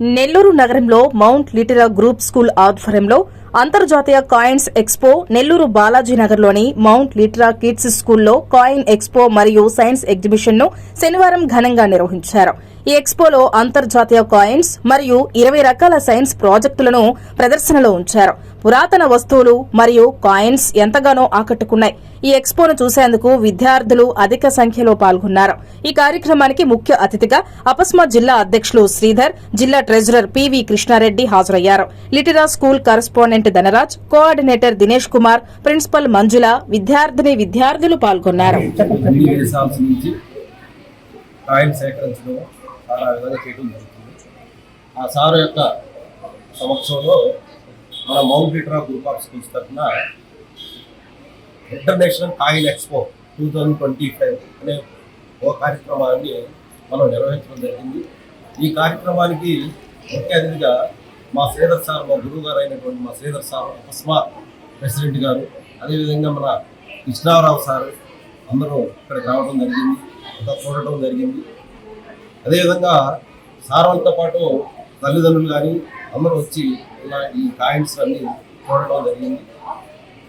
నెల్లూరు నగరంలో mount లిటిరా group school ఆధ్వర్యంలో అంతర్జాతీయ కాయిన్స్ ఎక్స్పో నెల్లూరు బాలాజీ నగర్లోని మౌంట్ లిటిరా కిడ్స్ స్కూల్లో కాయిన్ ఎక్స్పో మరియు సైన్స్ ఎగ్జిబిషన్ను శనివారం ఘనంగా నిర్వహించారు. ఈ ఎక్స్పోలో అంతర్జాతీయ కాయిన్స్ మరియు ఇరవై రకాల సైన్స్ ప్రాజెక్టులను ప్రదర్శనలో ఉంచారు. పురాతన వస్తువులు మరియు కాయిన్స్ ఎంతగానో ఆకట్టుకున్నాయి. ఈ ఎక్స్పోను చూసేందుకు విద్యార్థులు అధిక సంఖ్యలో పాల్గొన్నారు. ఈ కార్యక్రమానికి ముఖ్య అతిథిగా అపస్మా జిల్లా అధ్యక్షులు శ్రీధర్ జిల్లా ట్రెజరర్ పివి కృష్ణారెడ్డి హాజరయ్యారు. Litera school correspondent Dhanraj coordinator Dinesh Kumar principal Manjula విద్యార్థిని విద్యార్థులు పాల్గొన్నారు. కాయిన్ సేకరించడం చాలా విధంగా చేయడం జరుగుతుంది ఆ సార్ యొక్క సమక్షంలో మన Mount Litera group of schools తరఫున international coin expo two thousand twenty five అనే ఓ కార్యక్రమాన్ని మనం నిర్వహించడం జరిగింది. ఈ కార్యక్రమానికి ముఖ్య అతిథిగా మా శ్రీధర్ సార్ మా గురువు గారు అయినటువంటి మా శ్రీధర్ సార్ అస్మా ప్రెసిడెంట్ గారు అదేవిధంగా మన కృష్ణారావు సార్ అందరూ ఇక్కడికి రావడం జరిగింది అంతా చూడటం జరిగింది. అదేవిధంగా సార్ వాళ్ళతో పాటు తల్లిదండ్రులు కానీ అందరూ వచ్చి ఇలా ఈ కాయిన్స్ అన్ని చూడటం జరిగింది.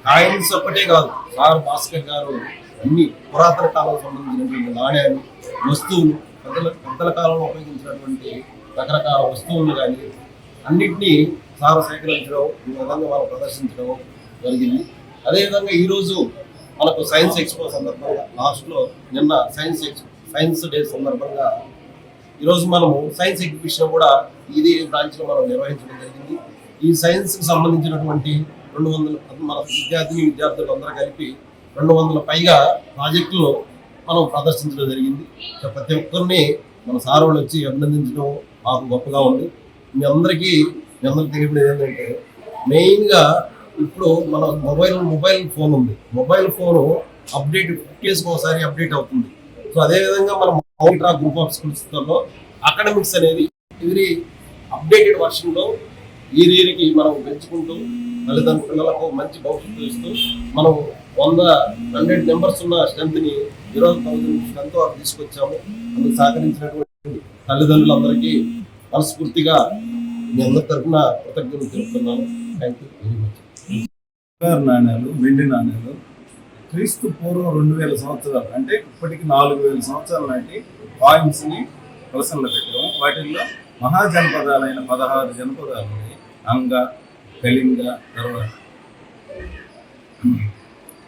కాయిన్స్ ఒక్కటే కాదు. సార్ భాస్కర్ గారు అన్ని పురాతన కాలం సంబంధించినటువంటి నాణ్యాలు వస్తువులు పెద్దల పెద్దల కాలంలో ఉపయోగించినటువంటి రకరకాల వస్తువులు కానీ అన్నింటినీ సార్ సేకరించడం ఈ విధంగా వాళ్ళు ప్రదర్శించడం జరిగింది. అదేవిధంగా ఈరోజు మనకు సైన్స్ ఎక్స్పో సందర్భంగా లాస్ట్లో నిన్న సైన్స్ ఎక్స్ సైన్స్ డే సందర్భంగా ఈరోజు మనము సైన్స్ ఎగ్జిబిషన్ కూడా ఇది బ్రాంచ్లో మనం నిర్వహించడం జరిగింది. ఈ సైన్స్కి సంబంధించినటువంటి రెండు వందల మన విద్యార్థిని విద్యార్థులు అందరూ కలిపి రెండు వందల పైగా ప్రాజెక్టులు మనం ప్రదర్శించడం జరిగింది. ప్రతి ఒక్కరిని మన సార్ వాళ్ళు వచ్చి అభినందించడం మాకు గొప్పగా ఉంది. మీ అందరికీ మీ అందరికి తెలియదు ఏంటంటే మెయిన్గా ఇప్పుడు మన మొబైల్ మొబైల్ ఫోన్ ఉంది. మొబైల్ ఫోన్ అప్డేట్ ఫిఫ్టీస్కి ఒకసారి అప్డేట్ అవుతుంది. సో అదేవిధంగా మనం మౌంట్రా గ్రూప్ ఆఫ్ స్కూల్స్లో అకాడమిక్స్ అనేది ఇది అప్డేటెడ్ వర్షన్లో ఈ రీరికి మనం పెంచుకుంటూ తల్లిదండ్రుల పిల్లలకు మంచి భవిష్యత్తు ఇస్తూ మనం వంద హండ్రెడ్ మెంబర్స్ ఉన్న స్ట్రెంత్ని ఇరవై థౌసండ్ స్ట్రెంత్ వరకు తీసుకొచ్చాము. అందుకు సహకరించినటువంటి తల్లిదండ్రులందరికీ మనస్ఫూర్తిగా మీ అందరి తరఫున కృతజ్ఞతలు తెలుపుతున్నాను. థ్యాంక్ యూ వెరీ మచ్ నాణ్యాలు వెండి నాణ్యాలు క్రీస్తు పూర్వం రెండు వేల సంవత్సరాలు అంటే ఇప్పటికి నాలుగు వేల సంవత్సరాల నాటి కాయిన్స్ని ప్రదర్శనలో పెట్టాము. వాటిల్లో మహాజనపదాలైన పదహారు జనపదాలు అంగ కళింగ తర్వాత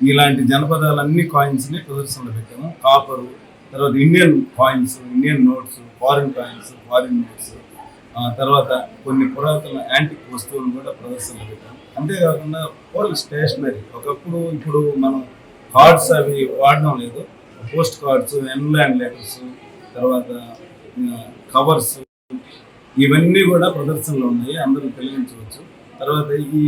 ఇలాంటి జనపదాలన్నీ కాయిన్స్ని ప్రదర్శనలో పెట్టాము. కాపరు తర్వాత Indian coins Indian notes foreign coins foreign notes తర్వాత కొన్ని పురాతన యాంటిక్ వస్తువులను కూడా ప్రదర్శనలో పెట్టాము. అంతేకాకుండా పోల్ స్టేషనరీ ఒకప్పుడు ఇప్పుడు మనం కార్డ్స్ అవి వాడడం లేదు. పోస్ట్ కార్డ్స్ ఎన్లాండ్ లెటర్స్ తర్వాత కవర్స్ ఇవన్నీ కూడా ప్రదర్శనలో ఉన్నాయి అందరూ తెలియజేయవచ్చు తర్వాత ఈ